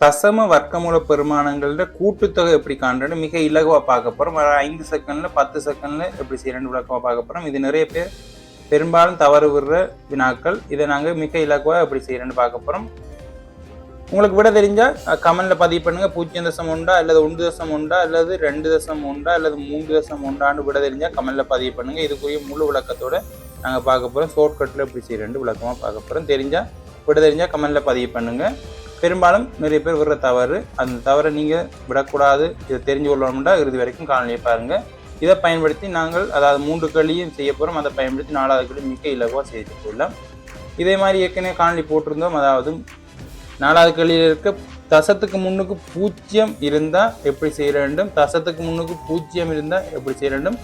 தசம வர்க்கமூல பெருமானங்களோட கூட்டுத்தொகை எப்படி காண்றது மிக இலகுவாக பார்க்க போகிறோம் வர ஐந்து செகண்ட்ல பத்து செகண்ட்ல எப்படி செய்யறது விளக்கமாக பார்க்க போகிறோம் இது நிறைய பேர் பெரும்பாலும் தவறு விடுற வினாக்கள். இதை நாங்கள் மிக இலகுவாக எப்படி செய்யறேன்னு பார்க்க போகிறோம் உங்களுக்கு விட தெரிஞ்சால் கமலில் பதிவு பண்ணுங்கள் பூஜ்ஜியம் தசம் உண்டா அல்லது ஒன்று தசம் உண்டா அல்லது ரெண்டு தசம் உண்டா அல்லது மூன்று தசம் உண்டான்னு விட தெரிஞ்சால் கமலில் பதிவு பண்ணுங்கள் இதுக்குரிய முழு விளக்கத்தோட நாங்கள் பார்க்க போகிறோம் ஷார்ட்கட்டில் எப்படி செய்யறேன்னு விளக்கமாக பார்க்க போகிறோம் தெரிஞ்சால் விட தெரிஞ்சால் கமலில் பதிவு பண்ணுங்கள் பெரும்பாலும் நிறைய பேர் விடுற தவறு. அந்த தவறை நீங்கள் விடக்கூடாது. இதை தெரிஞ்சு கொள்ளணும்னா இறுதி வரைக்கும் காணொலியை பாருங்கள் இதை பயன்படுத்தி நாங்கள் அதாவது மூன்று களியும் செய்ய போகிறோம் அதை பயன்படுத்தி நாலாவது களி மிக்க இலகுவாக செய்து கொள்ளலாம். இதே மாதிரி ஏற்கனவே காணொலி போட்டிருந்தோம். அதாவது நாலாவது களியில் இருக்க தசத்துக்கு முன்னுக்கு பூஜ்ஜியம் இருந்தால் எப்படி செய்ய வேண்டும்? தசத்துக்கு முன்னுக்கு பூஜ்ஜியம் இருந்தால் எப்படி செய்ய வேண்டும்?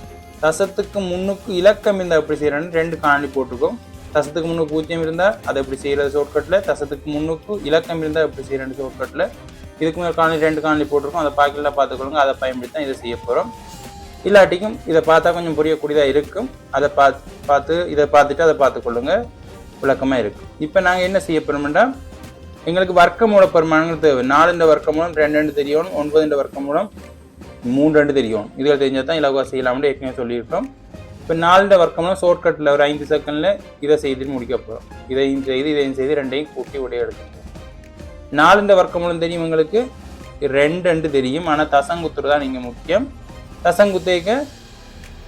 தசத்துக்கு முன்னுக்கு இலக்கம் இருந்தால் எப்படி செய்ய வேண்டும்? ரெண்டு காணொலி போட்டிருக்கோம். தசத்துக்கு முன்னுக்கு பூஜ்ஜியம் இருந்தால் அதை எப்படி செய்கிறது ஷார்ட்கட்டில் தசத்துக்கு முன்னுக்கு இலக்கம் இருந்தால் எப்படி செய்யறது ஷார்ட்கட்டில் இதுக்கு மேலே காணொலி ரெண்டு காணொலி போட்டிருக்கோம். அதை பாக்கெட்டில் பார்த்துக்கொள்ளுங்க. அதை பயன்படுத்தி தான் இதை செய்ய போகிறோம் இல்லாட்டிக்கும் இதை பார்த்தா கொஞ்சம் புரியக்கூடியதாக இருக்கும். அதை பார்த்து பார்த்து இதை பார்த்துட்டு அதை பார்த்துக்கொள்ளுங்க. விளக்கமாக இருக்கும் இப்போ நாங்கள் என்ன செய்ய போகிறோம்னா எங்களுக்கு வர்க்கமூல பெருமானங்கள் தேவை. வர்க்க மூலம் ரெண்டு ரெண்டு தெரியணும் வர்க்க மூலம் மூன்று ரெண்டு தெரியணும். இதுகள் தெரிஞ்சால் தான் இலகுவா செய்யலாம்னு ஏற்கனவே சொல்லியிருக்கோம் இப்போ நாலுன்ற வர்க்கம்லாம் ஷார்ட்கட்டில் ஒரு ஐந்து செகண்டில் இதை செய்து முடிக்க போகிறோம் இதையும் செய்து இதையும் செய்து ரெண்டையும் கூட்டி உடைய எடுக்கணும் நாலுன்ற வர்க்கமூலம் தெரியும் உங்களுக்கு? ரெண்டு ரெண்டு தெரியும். ஆனால் தசங்குத்துறது தான் நீங்கள் முக்கியம். தசங்குத்தேக்க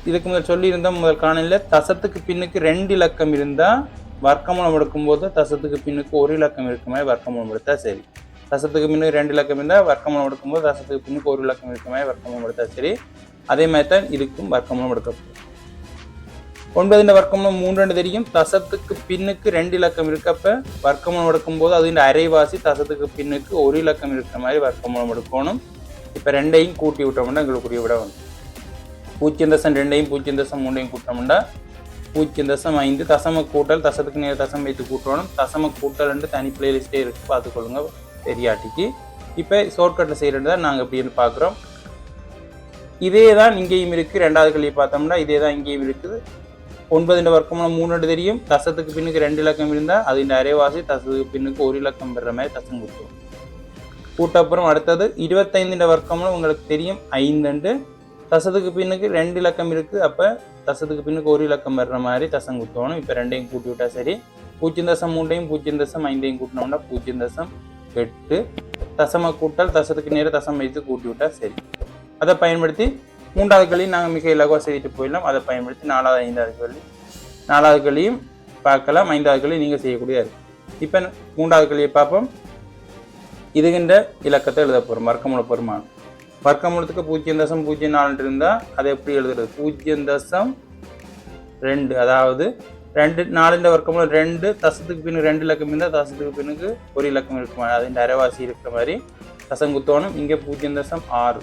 இதுக்கு முதல் சொல்லியிருந்தோம் முதல் காணலில் தசத்துக்கு பின்னுக்கு ரெண்டு இலக்கம் இருந்தால் வர்க்கமூலம் எடுக்கும்போது தசத்துக்கு பின்னுக்கு ஒரு இலக்கம் இருக்க மாதிரி வர்க்கமூலம் எடுத்தால் சரி. தசத்துக்கு பின்னுக்கு ரெண்டு இலக்கம் இருந்தால் வர்க்கமூலம் எடுக்கும்போது தசத்துக்கு பின்னுக்கு ஒரு இலக்கம் இருக்க மாதிரி வர்க்கமூலம் எடுத்தால் சரி. அதே மாதிரி தான் இதுக்கும் வர்க்கமூலம் எடுக்கப்படும். ஒன்பதுன்ற வர்க்கமூலம் மூன்று ரெண்டு தெரியும். தசத்துக்கு பின்னுக்கு ரெண்டு இலக்கம் இருக்கப்ப வர்க்கமூலம் எடுக்கும்போது அது அரைவாசி தசத்துக்கு பின்னுக்கு ஒரு இலக்கம் இருக்கிற மாதிரி வர்க்கமூலம் எடுக்கணும். இப்போ ரெண்டையும் கூட்டி விட்டோம்னா எங்களுக்குரிய விட வந்து பூஜ்ஜியம் தசம் ரெண்டையும் பூஜ்ஜியம் தசம் மூண்டையும் கூட்டோம்னா பூஜ்ஜியம் தசம் ஐந்து தசம கூட்டல் தசத்துக்கு நேர தசம் வைத்து கூட்டணும். தசம கூட்டல் ரெண்டு தனி பிளேலிஸ்டே இருக்கு. பார்த்துக்கொள்ளுங்க பெரியாட்டிக்கு இப்போ ஷார்ட்கட்டில் செய்கிறது தான் நாங்கள் அப்படின்னு பார்க்குறோம். இதே தான் இங்கேயும் இருக்குது ரெண்டாவது கல்வி பார்த்தோம்னா இதே தான் இங்கேயும் இருக்குது. ஒன்பதுன்ற வர்க்கம்னா மூணு ரெண்டு தெரியும். தசத்துக்கு பின்னுக்கு ரெண்டு இலக்கம் இருந்தால் அது இந்த அரைவாசி தசத்துக்கு பின்னுக்கு ஒரு இலக்கம் பெற மாதிரி தசம் கூட்டுவோம் கூட்டப்புறம் அடுத்தது இருபத்தைந்துன்ற வர்க்கம்னா உங்களுக்கு தெரியும் ஐந்துண்டு தசத்துக்கு பின்னுக்கு ரெண்டு இலக்கம் இருக்குது அப்போ தசத்துக்கு பின்னுக்கு ஒரு இலக்கம் வர்ற மாதிரி தசம் குத்தணும் இப்போ ரெண்டையும் கூட்டி விட்டால் சரி. பூஜ்ஜியம் தசம் மூண்டையும் பூஜ்ஜியம் தசம் ஐந்தையும் கூட்டினோம்னா பூஜ்ஜியம் தசம் எட்டு. தசமாக கூட்டால் தசத்துக்கு நேர தசம் வைத்து கூட்டி விட்டால் சரி. அதை பயன்படுத்தி மூன்றாவது கல்வியும் நாங்கள் மிக இலகுவாக செய்துட்டு போயிடலாம். அதை பயன்படுத்தி நாலாவது ஐந்தாவது கல்வி நாலாவது கல்வியும் பார்க்கலாம். ஐந்தாவது கல்வி நீங்கள் செய்யக்கூடிய இருக்கு இப்போ மூன்றாவது கல்வியை பார்ப்போம். இதுகின்ற இலக்கத்தை எழுத போகிறோம் வர்க்கமூல பெருமானம் வர்க்கமூலத்துக்கு பூஜ்ஜியம் தசம் பூஜ்ஜியம் நாலு இருந்தால் அதை எப்படி எழுதுறது? பூஜ்ஜியம் தசம் ரெண்டு. அதாவது ரெண்டு நாலுன்ற வர்க்கமூலம் ரெண்டு தசத்துக்கு பின்னுக்கு ரெண்டு இலக்கம் இருந்தால் தசத்துக்கு பின்னுக்கு ஒரு இலக்கம் இருக்குமா? அது இந்த அரைவாசி இருக்கிற மாதிரி தசங்குத்தோணும் இங்கே பூஜ்ஜியம் தசம் ஆறு.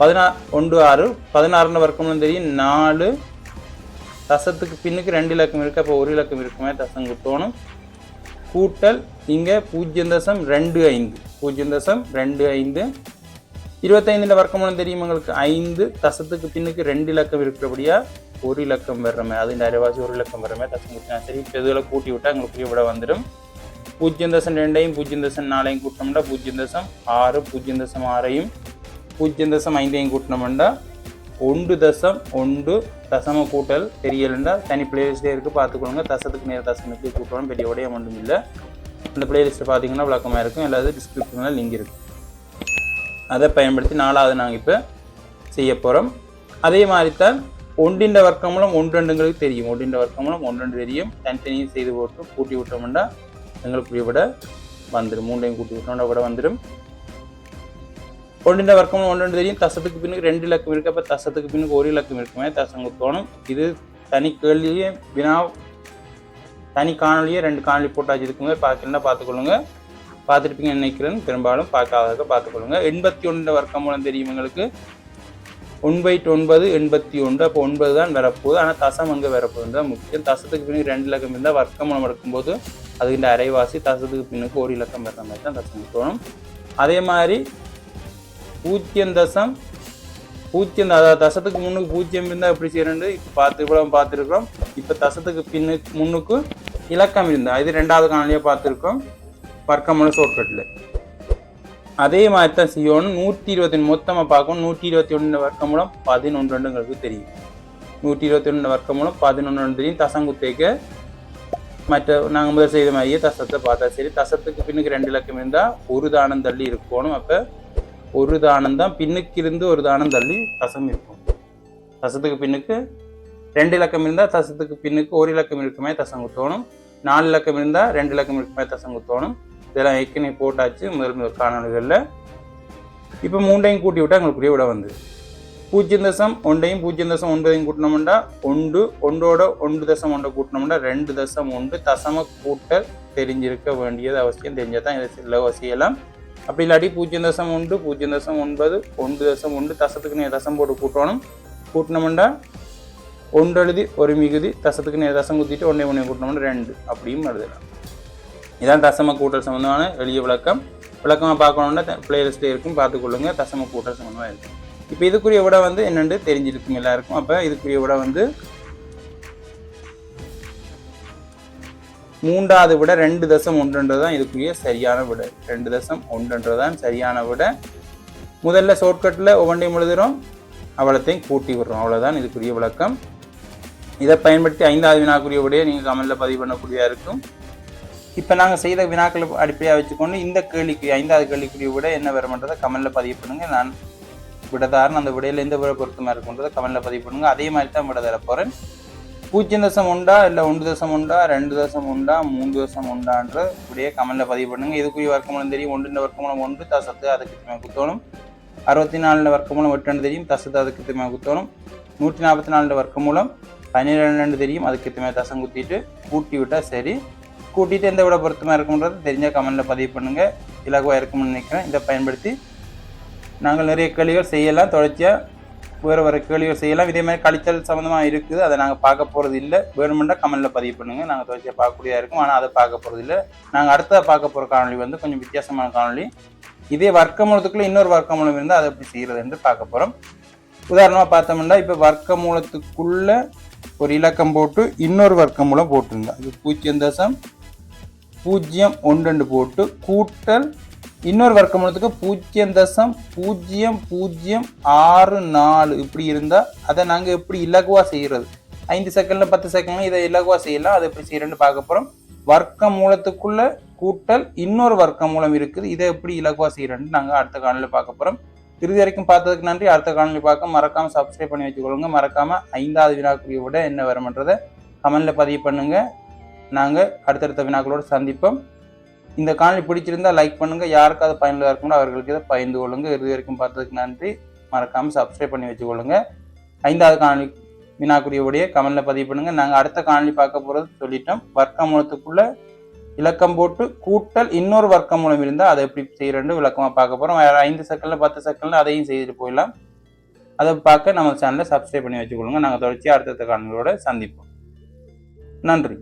பதினா ஒன்று ஆறு. பதினாறுன்னு வர்க்கம்னு தெரியும். நாலு. தசத்துக்கு பின்னுக்கு ரெண்டு இலக்கம் இருக்குது அப்போ ஒரு இலக்கம் இருக்குமே தசம் குத்தோணும் கூட்டல் இங்கே பூஜ்ஜியம் தசம் ரெண்டு ஐந்து. பூஜ்ஜியம் தசம் ரெண்டு ஐந்து. இருபத்தைந்துல வர்க்கமூலம் தெரியும் உங்களுக்கு. ஐந்து. தசத்துக்கு பின்னுக்கு ரெண்டு இலக்கம் இருக்கிறபடியா ஒரு இலக்கம் வர்றமே. அது இந்த அரைவாசி ஒரு இலக்கம் வர்றமே. தசம் குத்தினா சரி. இப்போ இதில் கூட்டி விட்டா உங்களுக்கு விட வந்துடும் பூஜ்ஜியம் தசம் ரெண்டையும் பூஜ்ஜியம் தசம் நாலையும் கூட்டோம்னா பூஜ்ஜியம் தசம் ஆறு பூஜ்ஜியம் தசம் ஆறையும். பூஜ்ஜியம் தசம் ஐந்தையும் கூட்டினோம்னா ஒன்று தசம் ஒன்று தசம கூட்டல் தெரியலண்டா. தனி பிளேலிஸ்டே இருக்குது பார்த்துக்கொள்ளுங்க. தசத்துக்கு நேர தசமத்துக்கு கூட்டணும். பெரிய உடைய ஒன்றும் இல்லை. அந்த பிளேலிஸ்ட்டை பார்த்தீங்கன்னா விளக்கமாக இருக்கும். எல்லாத்தையும் டிஸ்கிரிப்ஷனில் லிங்க் இருக்குது அதை பயன்படுத்தி நாலாவது நாங்கள் இப்போ செய்ய போகிறோம் அதே மாதிரி தான் ஒன்றின்ற வர்க்கமூலம் ஒன்றெண்டுங்களுக்கு தெரியும். ஒன்றின்ற வர்க்கமூலம் ஒன்றெண்டு தெரியும். தனித்தனியும் செய்து போட்டு கூட்டி விட்டோம்னா எங்களுக்கு விட வந்துடும் மூன்றையும் கூட்டி விட்டோம்னா விட வந்துடும் ஒன்றின்ற வர்க்கம் ஒன்று தெரியும். தசத்துக்கு பின்னுக்கு ரெண்டு இலக்கம் இருக்குது அப்போ தசத்துக்கு பின்னுக்கு ஒரு இலக்கம் இருக்குமே தசங்க தோணும் இது தனி கேள்வியே வினா தனி காணொலியே ரெண்டு காணொலி போட்டாச்சு இருக்குங்க பார்க்கலன்னா பார்த்துக்கொள்ளுங்க? பார்த்துருப்பீங்க நினைக்கிறேன்? பெரும்பாலும் பார்க்காததாக பார்த்துக்கொள்ளுங்க. எண்பத்தி ஒன்று வர்க்கம் மூலம் தெரியும் எங்களுக்கு. ஒன் பை ஒன்பது எண்பத்தி ஒன்று. அப்போ ஒன்பது தான் வரப்போகுது. ஆனால் தசம் அங்கே வரப்போகுது. தான் முக்கியம். தசத்துக்கு பின்னுக்கு ரெண்டு இலக்கம் இருந்தால் வர்க்கம் மூலம் எடுக்கும்போது அதுக்கு இந்த அரைவாசி தசத்துக்கு பின்னுக்கு ஒரு இலக்கம் வர்ற மாதிரி தான் தசம் தோணும் அதே மாதிரி பூஜ்ஜியம் தசம். பூஜ்ஜியம் அதாவது தசத்துக்கு முன்னுக்கு பூஜ்ஜியம் இருந்தால் எப்படி செய்யறது இப்போ பார்த்து இவ்வளவு பார்த்துருக்கோம் இப்போ தசத்துக்கு பின்னுக்கு முன்னுக்கு இலக்கம் இருந்தால் இது ரெண்டாவது காணொலியாக பார்த்துருக்கோம். வர்க்கமூல ஷோர்ட்கட்டில் அதே மாதிரி தான் செய்யணும். நூற்றி இருபத்தி மொத்தமாக பார்க்கணும். நூற்றி இருபத்தி ஒன்று வர்க்கமூலம் பதினொன்று பதினொன்றுங்களுக்கு தெரியும். நூற்றி இருபத்தி ஒன்று வர்க்கமூலம் பதினொன்று தெரியும். தசங்குத்தேக்க மற்ற நாங்கள் முதல் செய்த மாதிரியே தசத்தை பார்த்தா சரி. தசத்துக்கு பின்னுக்கு ரெண்டு இலக்கம் இருந்தால் ஒரு தானம் தள்ளி இருக்கணும். அப்போ ஒரு தானம் தான். பின்னுக்கு இருந்து ஒரு தானம் தள்ளி தசம் இருக்கும். தசத்துக்கு பின்னுக்கு ரெண்டு இலக்கம் இருந்தால் தசத்துக்கு பின்னுக்கு ஒரு இலக்கம் இருக்குமே தசம் குத்தோணும். நாலு இலக்கம் இருந்தால் ரெண்டு இலக்கம் இருக்குமே தசம் குத்தோணும். இதெல்லாம் ஏற்கனவே போட்டாச்சு முதல் முதல் காணொலிகளில் இப்போ மூண்டையும் கூட்டி விட்டால் எங்களுக்குரிய விட வந்து. பூஜ்ஜியம் தசம் ஒன்றையும் பூஜ்ஜியம் தசம் ஒன்பதையும் கூட்டினோம்னா ஒன்று ஒன்றோட ஒன்று தசம் ஒன்றை கூட்டினோம்னா ரெண்டு தசம் ஒன்று தசம கூட்டல் தெரிஞ்சிருக்க வேண்டியது அவசியம். தெரிஞ்சால் தான் இதை சில செய்யலாம் அப்படி இல்லாட்டி பூஜ்ஜியம் தசம் ஒன்று பூஜ்ஜியம் தசம் ஒன்பது ஒன்று தசம் ஒன்று தசத்துக்கு நேர் தசம் போட்டு கூட்டணும். கூட்டினோம்டா ஒன்று எழுதி ஒரு மிகுதி தசத்துக்கு நேர் தசம் குத்திட்டு ஒன்றே ஒன்றே கூட்டினோம்னா ரெண்டு. அப்படியும் எழுதலாம் இதான் தசம கூட்டல் சம்மந்தமான எளிய விளக்கம். விளக்கமாக பார்க்கணுன்னா பிளேலிஸ்ட்டில் இருக்கும். பார்த்துக்கொள்ளுங்க தசம கூட்டல் சம்மந்தமாக இருக்கும். இப்போ இதுக்குரிய விட வந்து என்னென்னு தெரிஞ்சிருக்கும் எல்லாருக்கும். அப்போ இதுக்குரிய விட வந்து மூன்றாவது விட ரெண்டு தசம் ஒன்றுன்றது தான் இதுக்குரிய சரியான விட. ரெண்டு தசம் ஒன்றுன்றது தான் சரியான விட. முதல்ல ஷார்ட்கட்டில் ஒவ்வொன்றையும் எழுதுகிறோம் அவ்வளோத்தையும் கூட்டி விடுறோம். அவ்வளோதான் இதுக்குரிய விளக்கம். இதை பயன்படுத்தி ஐந்தாவது வினாக்குரிய விடையை நீங்கள் கமெண்டில் பதிவு பண்ணக்கூடியதாக இருக்கும். இப்போ நாங்கள் செய்த வினாக்களை அடிப்படையாக வச்சுக்கொண்டு இந்த கேள்விக்கு ஐந்தாவது கேள்விக்குரிய விட என்ன வரும்ன்றதை கமெண்டில் பதிவு பண்ணுங்கள் நான் விடதாரன் அந்த விடையில் எந்த விட பொருத்தமாக இருக்குன்றதை கமெண்டில் பதிவு பண்ணுங்கள் அதே மாதிரி தான் விட தர போகிறேன் பூஜ்ஜியம் தசம் உண்டா இல்லை ஒன்று தசம் உண்டா ரெண்டு தசம் உண்டா மூன்று தசம் உண்டான்ற இப்படியே கமெண்ட்ல பதிவு பண்ணுங்கள் இதுக்குரிய வர்க்கமூலம் தெரியும் ஒன்றுன்ற வர்க்கமூலம் ஒன்று தசத்து அதுக்கு திரும்ப குத்தணும். அறுபத்தி நாலுல வர்க்கமூலம் எட்டுன்னு தெரியும் தசத்து அதுக்கு திரும்ப குத்தணும். நூற்றி நாற்பத்தி நாலுல வர்க்கமூலம் பன்னிரெண்டு தெரியும் அதுக்கு திரும்ப தசம் குத்திட்டு கூட்டி விட்டால் சரி. கூட்டிட்டு எந்த விட பொருத்தமாக இருக்கும்ன்றது தெரிஞ்ச கமெண்டில் பதிவு பண்ணுங்கள் இலகுவாக இருக்கும்னு நினைக்கிறேன். இதை பயன்படுத்தி நாங்கள் நிறைய கேள்விகள் செய்யலாம். தொடர்ச்சியாக வேறு வேறு கேள்விகள் செய்யலாம். இதே மாதிரி கழித்தல் சம்மந்தமாக இருக்குது. அதை நாங்கள் பார்க்க போகிறது இல்லை. வேணுமெண்டா கமெண்டில் பதிவு பண்ணுங்கள் நாங்கள் தொடர்ச்சியாக பார்க்கக்கூடியதாக இருக்கும். ஆனால் அதை பார்க்க போகிறது இல்லை. நாங்கள் அடுத்ததாக பார்க்க போகிற காணொலி வந்து கொஞ்சம் வித்தியாசமான காணொலி இதே வர்க்கமூலத்துக்குள்ளே இன்னொரு வர்க்கமூலம் இருந்தால் அதை எப்படி செய்கிறது என்று பார்க்க போகிறோம் உதாரணமாக பார்த்தோம்னா இப்போ வர்க்கமூலத்துக்குள்ளே ஒரு இலக்கம் போட்டு இன்னொரு வர்க்கமூலம் போட்டிருந்தா இது பூஜ்ஜியம் தசம் பூஜ்ஜியம் ஒன்று போட்டு கூட்டல் இன்னொரு வர்க்கமூலத்துக்கு பூஜ்ஜியம் தசம் பூஜ்ஜியம் பூஜ்ஜியம் ஆறு நாலு. இப்படி இருந்தால் அதை நாங்கள் எப்படி இலகுவாக செய்கிறது ஐந்து செகண்டில் பத்து செகண்ட்ல இதை இலகுவாக செய்யலாம். அதை எப்படி செய்யறேன்னு பார்க்க போகிறோம் வர்க்க மூலத்துக்குள்ள கூட்டல் இன்னொரு வர்க்க மூலம் இருக்குது. இதை எப்படி இலகுவாக செய்கிறேன்னு நாங்கள் அடுத்த காணொலியில் பார்க்க போகிறோம் இறுதி வரைக்கும் பார்த்ததுக்கு நன்றி. அடுத்த காணொலி பார்க்க மறக்காமல் சப்ஸ்கிரைப் பண்ணி வச்சுக்கொள்ளுங்க. மறக்காமல் ஐந்தாவது வினாக்குரிய விட என்ன வரும்ன்றதை கமெண்டில் பதிவு பண்ணுங்கள் நாங்கள் அடுத்தடுத்த வினாக்களோடு சந்திப்போம். இந்த காணொலி பிடிச்சிருந்தா லைக் பண்ணுங்க. யாருக்காவது பயனுள்ளதாக இருக்கணும் அவர்களுக்கு இதை பயந்து கொள்ளுங்க. இறுதி வரைக்கும் பார்த்ததுக்கு நன்றி. மறக்காமல் சப்ஸ்கிரைப் பண்ணி வச்சுக்கொள்ளுங்க ஐந்தாவது காணொலி வினாக்குரியவுடைய விடையை பதிவு பண்ணுங்க. நாங்கள் அடுத்த காணொலி பார்க்க போகிறது சொல்லிட்டோம். வர்க்க மூலத்துக்குள்ள இலக்கம் போட்டு கூட்டல் இன்னொரு வர்க்க மூலம் இருந்தால் அதை எப்படி செய்யறேன்னு விளக்கமாக பார்க்க போகிறோம் வேறு ஐந்து செகண்ட்ல பத்து செகண்ட்ல அதையும் செய்துட்டு போயிடலாம். அதை பார்க்க நம்ம சேனலை சப்ஸ்கிரைப் பண்ணி வச்சுக்கொள்ளுங்க நாங்கள் தொடர்ச்சி அடுத்தடுத்த காணொலியோட சந்திப்போம். நன்றி.